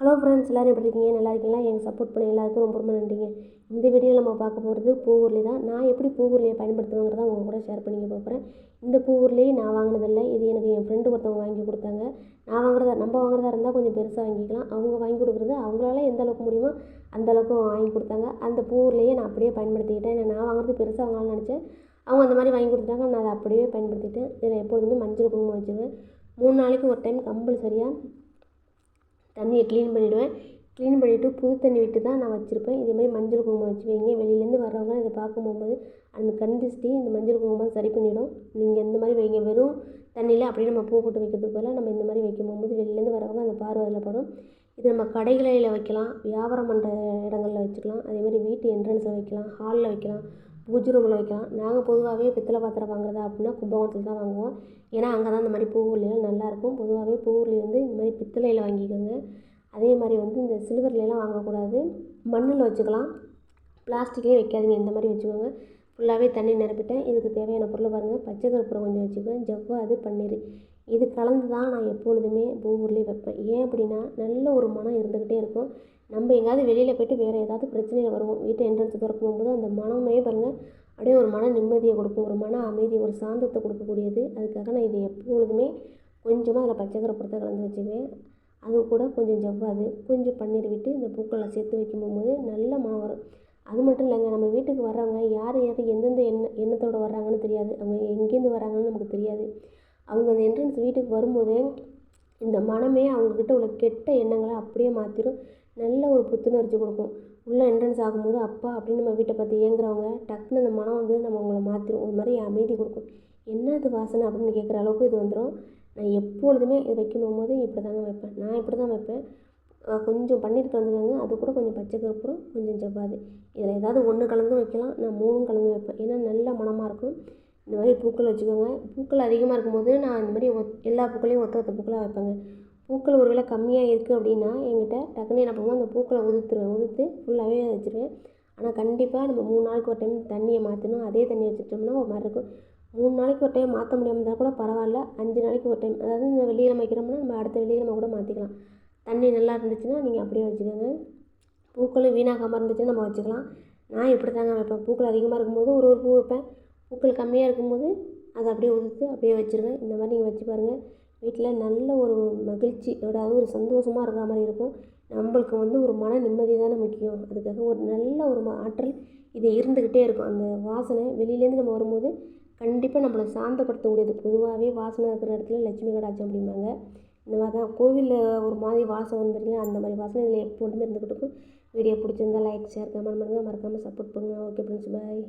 Hello friends எல்லோரும் எப்படி இருக்கீங்க? நல்லா இருக்கீங்களா? எனக்கு சப்போர்ட் பண்ண எல்லாருக்கும் ரொம்ப ரொம்ப நன்றிங்க. இந்த வீடியோவில் நம்ம பார்க்க போகிறது பூவுருளி தான். நான் எப்படி பூவுருளியை பயன்படுத்துவேங்கிறத உங்கள் கூட ஷேர் பண்ணிக்க போகிறேன் இந்த பூவுருளி நான் வாங்கினதில்லை. இது எனக்கு என் ஃப்ரெண்டு ஒருத்தவங்க வாங்கி கொடுத்தாங்க. நான் வாங்குறதா நம்ம வாங்குறதா இருந்தால் கொஞ்சம் பெருசாக வாங்கிக்கலாம். அவங்க வாங்கி கொடுக்குறது அவங்களால எந்த அளவுக்கு முடியுமோ அந்த அளவுக்கு வாங்கி கொடுத்தாங்க. அந்த பூவுருளியை நான் அப்படியே பயன்படுத்திக்கிட்டேன். நான் வாங்குறது பெருசாக வாங்கலாம்னு நினச்சேன். அவங்க அந்த மாதிரி வாங்கி கொடுத்துட்டாங்க. நான் அதை அப்படியே பயன்படுத்திட்டேன். இதில் எப்பொழுதுமே மஞ்சள் குங்குமம் வச்சுருவேன். மூணு நாளைக்கு ஒரு டைம் கம்பல்சரியாக தண்ணியை க்ளீன் பண்ணிவிடுவேன் க்ளீன் பண்ணிவிட்டு புது தண்ணி விட்டு தான் நான் வச்சுருப்பேன். இதேமாதிரி மஞ்சள் குங்குமம் வச்சு வைங்க. வெளியிலேருந்து வர்றவங்க இதை பார்க்க போகும்போது அந்த கண் திருஷ்டி இந்த மஞ்சள் குங்குமம் சரி பண்ணிவிடும் நீங்கள் இந்த மாதிரி வைங்க. வெறும் தண்ணியில் அப்படியே நம்ம பூ போட்டு வைக்கிறதுக்கு பதிலாக நம்ம இந்த மாதிரி வைக்கும் போகும்போது வெளியிலேருந்து வரவங்க அந்த பார்வை அதில் படும். இது நம்ம கடைகளில் வைக்கலாம். வியாபாரம் பண்ணுற இடங்களில் வச்சுக்கலாம். அதேமாதிரி வீட்டு என்ட்ரன்ஸில் வைக்கலாம். ஹாலில் வைக்கலாம். பூஜை ரூமில் வைக்கலாம். நாங்கள் பொதுவாகவே பித்தளை பாத்திரம் வாங்குறதா அப்படின்னா கும்பகோணத்தில் தான் வாங்குவோம். ஏன்னா அங்கே தான் இந்த மாதிரி பூவுருளிலாம் நல்லாயிருக்கும். பொதுவாகவே பூவுருளி வந்து இந்த மாதிரி பித்தளையில் வாங்கிக்கோங்க. அதே மாதிரி வந்து இந்த சில்வர்லாம் வாங்கக்கூடாது. மண்ணில் வச்சுக்கலாம். பிளாஸ்டிக்லேயே வைக்காதீங்க. இந்த மாதிரி வச்சுக்கோங்க. ஃபுல்லாகவே தண்ணி நிரப்பிட்டேன். இதுக்கு தேவையான பொருளை பாருங்கள் பச்சை கருப்பூரம் கொஞ்சம் வச்சுக்குவேன். ஜவ்வாது பன்னீர். இது கலந்து தான் நான் எப்பொழுதுமே பூவுருளி வைப்பேன். ஏன் அப்படின்னா நல்ல ஒரு மனம் இருந்துக்கிட்டே இருக்கும். நம்ம எங்கேயாவது வெளியில் போய்ட்டு வேறு ஏதாவது பிரச்சனையில் வருவோம். வீட்டு என்ட்ரன்ஸ் திறக்கும் போது அந்த மனமே பாருங்கள் அப்படியே ஒரு மன நிம்மதியை கொடுக்கும். ஒரு மன அமைதி ஒரு சாந்தத்தை கொடுக்கக்கூடியது. அதுக்காக நான் இதை எப்பொழுதுமே கொஞ்சமாக அதில் பச்சைக்கரை பொறுத்த கலந்து வச்சுக்குவேன். அது கூட கொஞ்சம் ஜவ்வாது. கொஞ்சம் பன்னீர் விட்டு இந்த பூக்களை சேர்த்து வைக்கும் போகும்போது நல்ல மனம் வரும். அது மட்டும் இல்லைங்க நம்ம வீட்டுக்கு வர்றவங்க யார் யார் எந்தெந்த எண்ண எண்ணத்தோடு வர்றாங்கன்னு தெரியாது. அவங்க எங்கேருந்து வராங்கன்னு நமக்கு தெரியாது. அவங்க அந்த என்ட்ரன்ஸ் வீட்டுக்கு வரும்போதே இந்த மனமே அவங்கக்கிட்ட உள்ள கெட்ட எண்ணங்களை அப்படியே மாற்றிடும் நல்ல ஒரு புத்துணர்ச்சி கொடுக்கும். உள்ளே என்ட்ரன்ஸ் ஆகும்போது அப்பா அப்படின்னு நம்ம வீட்டை பார்த்து ஏங்குறவங்க டக்குன்னு அந்த மனம் வந்து நம்ம அவங்கள மாற்றிடும் ஒரு மாதிரி அமைதி கொடுக்கும். என்ன இது வாசனை? அப்படின்னு கேட்குற அளவுக்கு இது வந்துடும் நான் எப்பொழுதுமே இது வைக்கணும் போது இப்படி தாங்க வைப்பேன். நான் இப்படி தான் வைப்பேன். கொஞ்சம் பன்னீர் கலந்துக்கோங்க. அது கூட கொஞ்சம் பச்சை கற்பூரம் கொஞ்சம் செவ்வாது. இதில் ஏதாவது ஒன்று கலந்தும் வைக்கலாம். நான் மூணும் கலந்து வைப்பேன். ஏன்னா நல்ல மணமாக இருக்கும். இந்த மாதிரி பூக்கள் வச்சுக்கோங்க. பூக்கள் அதிகமாக இருக்கும்போது நான் இந்த மாதிரி ஒத் எல்லா பூக்களையும் ஒத்த ஒத்த பூக்களாக வைப்பேங்க. பூக்கள் ஒருவேளை கம்மியாக இருக்குது அப்படின்னா என்கிட்ட டக்குன்னு என்ன பண்ணுவோம் அந்த பூக்களை உதிர்த்துருவேன் உதிர்த்து ஃபுல்லாகவே வச்சுருவேன். ஆனால் கண்டிப்பாக நம்ம மூணு நாளைக்கு ஒரு டைம் தண்ணியை மாற்றணும் அதே தண்ணி வச்சுட்டோம்னா ஒரு மாதிரி இருக்கும். மூணு நாளைக்கு ஒரு டைம் மாற்ற முடியாமல் இருந்தால் கூட பரவாயில்ல. அஞ்சு நாளைக்கு ஒரு டைம் அதாவது இந்த வெள்ளிக்கிழமை வைக்கிறோம்னா நம்ம அடுத்த வெள்ளிக்கிழமை கூட மாற்றிக்கலாம் தண்ணி நல்லா இருந்துச்சுன்னா நீங்கள் அப்படியே வச்சுக்கோங்க. பூக்களும் வீணாகாமல் இருந்துச்சுன்னா நம்ம வச்சுக்கலாம். நான் இப்படி தாங்க வைப்பேன். பூக்கள் அதிகமாக இருக்கும்போது ஒரு ஒரு பூ வைப்பேன். பூக்கள் கம்மியாக இருக்கும்போது அதை அப்படியே உதிர்த்து அப்படியே வச்சுருவேன். இந்த மாதிரி நீங்கள் வச்சு பாருங்கள் வீட்டில் நல்ல ஒரு மகிழ்ச்சி அதாவது ஒரு சந்தோஷமாக இருக்கிற மாதிரி இருக்கும். நம்மளுக்கு வந்து ஒரு மன நிம்மதி தானே முக்கியம். அதுக்காக ஒரு நல்ல ஒரு ஆற்றல் இது இருந்துக்கிட்டே இருக்கும். அந்த வாசனை வெளியிலேருந்து நம்ம வரும்போது கண்டிப்பாக நம்மளை சாந்தப்படுத்தக்கூடியது பொதுவாகவே வாசனை இருக்கிற இடத்துல லட்சுமி கடாட்சம் அப்படிம்பாங்க. இந்த மாதிரி தான் கோவிலில் ஒரு மாதிரி வாசம் வந்துருக்கீங்க அந்த மாதிரி வாசனை இதில் எப்பொழுதுமே இருந்துக்கிட்டு இருக்கும். வீடியோ பிடிச்சிருந்தா லைக் ஷேர் கமெண்ட் பண்ணுங்கள் மறக்காமல் சப்போர்ட் பண்ணுங்கள் ஓகே ஃப்ரெண்ட்ஸ் பாய்